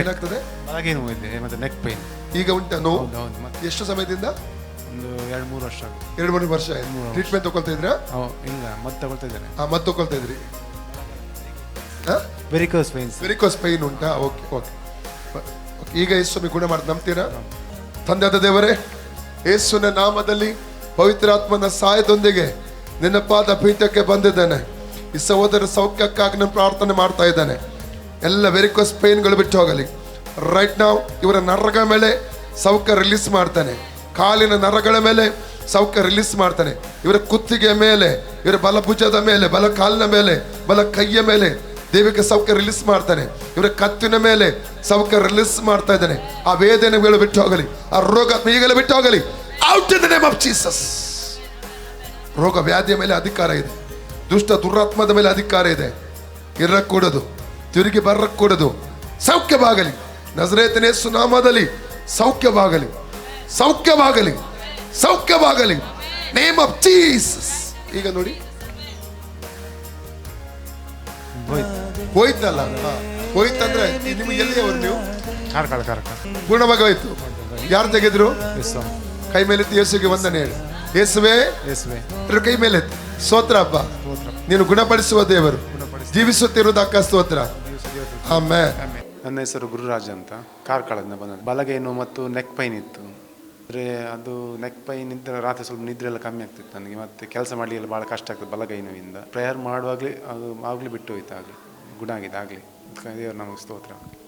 ಏನಾಗ್ತದೆ? ಹಾಗೆ ನೋವು ಇದೆ ಮತ್ತೆ ನೆಕ್ ಪೈನ್ ಈಗ ಉಂಟಾ ನೋವು? ಹೌದು ಮತ್ತೆ ಎಷ್ಟು ಸಮಯದಿಂದ? ಒಂದು ಎರಡು ಮೂರು ವರ್ಷ ಆಗುತ್ತೆ. ಎರಡು ಮೂರು ವರ್ಷ ಟ್ರೀಟ್ಮೆಂಟ್ ತಗೊಳ್ತಾ ಇದ್ರಾ? ಅವ್ ಇಲ್ಲ ಮತ್ತೆ ತಗೊಳ್ತಾ ಇದ್ದೇನೆ. ಆ ಮದ್ದು ತಗೊಳ್ತಾ ಇದ್ರಿ. ವೆರಿಕೋಸ್ ಪೈನ್ಸ್ ವೆರಿಕೋಸ್ ಪೈನ್ ಉಂಟಾ? ಓಕೆ ಓಕೆ ಈಗ ಯೇಸುಮಿ ಗುಣ ಮಾಡಿ ನಂಬ್ತೀರಾ ಆದ ದೇವರೇ ಯೇಸುವಿನ ನಾಮದಲ್ಲಿ ಪವಿತ್ರಾತ್ಮನ ಸಹಾಯದೊಂದಿಗೆ ನಿನ್ನ ಪಾದ ಪೀಠಕ್ಕೆ ಬಂದಿದ್ದೇನೆ. ಈ ಸಹೋದರ ಸೌಖ್ಯಕ್ಕಾಗಿ ನಾನು ಪ್ರಾರ್ಥನೆ ಮಾಡ್ತಾ ಇದ್ದಾನೆ. ಎಲ್ಲ ವೆರಿಕೋಸ್ ಪೈನ್ಗಳು ಬಿಟ್ಟು ಹೋಗಲಿ. ರೈಟ್ ನಾವು ಇವರ ನರಗಳ ಮೇಲೆ ಸೌಖ್ಯ ರಿಲೀಸ್ ಮಾಡ್ತಾನೆ. ಕಾಲಿನ ನರಗಳ ಮೇಲೆ ಸೌಖ್ಯ ರಿಲೀಸ್ ಮಾಡ್ತಾನೆ. ಇವರ ಕುತ್ತಿಗೆ ಮೇಲೆ, ಇವರ ಬಲಭುಜದ ಮೇಲೆ, ಬಲ ಕಾಲಿನ ಮೇಲೆ, ಬಲ ಕೈಯ ಮೇಲೆ ದೇವಿಗೆ ಸೌಖ್ಯ ರಿಲೀಸ್ ಮಾಡ್ತಾನೆ. ಇವರ ಕತ್ತಿನ ಮೇಲೆ ಸೌಖ್ಯ ರಿಲೀಸ್ ಮಾಡ್ತಾ ಇದ್ದಾನೆ. ಆ ವೇದನೆಗಳು ಬಿಟ್ಟು ಹೋಗಲಿ, ಆ ರೋಗ ಈಗಲೇ ಬಿಟ್ಟು ಹೋಗಲಿ. Out in name of Jesus ರೋಗ ವ್ಯಾಧಿಯ ಮೇಲೆ ಅಧಿಕಾರ ಇದೆ. ದುಷ್ಟ ದುರಾತ್ಮದ ಮೇಲೆ ಅಧಿಕಾರ ಇದೆ. ಇರಕ್ಕೂಡದು ತಿರುಗಿ ಬರಕ್ಕೂಡದು ಸೌಖ್ಯವಾಗಲಿ. ನಜರೇತನೇ ಸುನಾಮದಲ್ಲಿ ಸೌಖ್ಯವಾಗಲಿ. ಸೌಖ್ಯವಾಗಲಿ. ಸೌಖ್ಯವಾಗಲಿ. ನೇಮ್ ಆಫ್ ಜೀಸಸ್ ಈಗ ನೋಡಿ. ಹೋಯ್ತು. ಹೋಯ್ತಲ್ಲ. ಹೋಯ್ತಂದ್ರೆ ನಿಮ್ಗೆ ಎಲ್ಲಿಯವರು ನೀವು? ಗುಣವಾಗಿ ಹೋಯ್ತು. ಯಾರು ತೆಗೆದ್ರು? ಕೈ ಮೇಲೆ ಯೇಸುಗೆ ವಂದನೆ ಹೇಳಿ. ಯೇಸುವೆ ಯೇಸುವೆ. ಕೈ ಮೇಲೆ. ಸ್ತೋತ್ರ ಹಬ್ಬ ನೀನು ಗುಣಪಡಿಸುವ ದೇವರು. ಜೀವಿಸುತ್ತಿರುವುದಕ್ಕ ಸ್ತೋತ್ರ. ಆಮೇಲೆ ನನ್ನ ಹೆಸರು ಗುರುರಾಜ್ ಅಂತ ಕಾರ್ಕಳದಿಂದ ಬಂದ ಬಲಗೈ ಮತ್ತು ನೆಕ್ ಪೈನ್ ಇತ್ತು. ಅಂದರೆ ಅದು ನೆಕ್ ಪೈನ್ ಇದ್ದರೆ ರಾತ್ರಿ ಸ್ವಲ್ಪ ನಿದ್ರೆ ಎಲ್ಲ ಕಮ್ಮಿ ಆಗ್ತಿತ್ತು ನನಗೆ, ಮತ್ತೆ ಕೆಲಸ ಮಾಡಲಿಲ್ಲ ಭಾಳ ಕಷ್ಟ ಆಗ್ತದೆ ಬಲಗೈ ನೋವಿಂದ ಪ್ರೇಯರ್ ಮಾಡುವಾಗಲೇ ಅದು, ಆಗಲಿ ಬಿಟ್ಟು ಹೋಯ್ತು ಗುಣ ಆಗಿದೆ ಆಗಲಿ. ದೇವರು ನಮಗೆ ಸ್ತೋತ್ರ.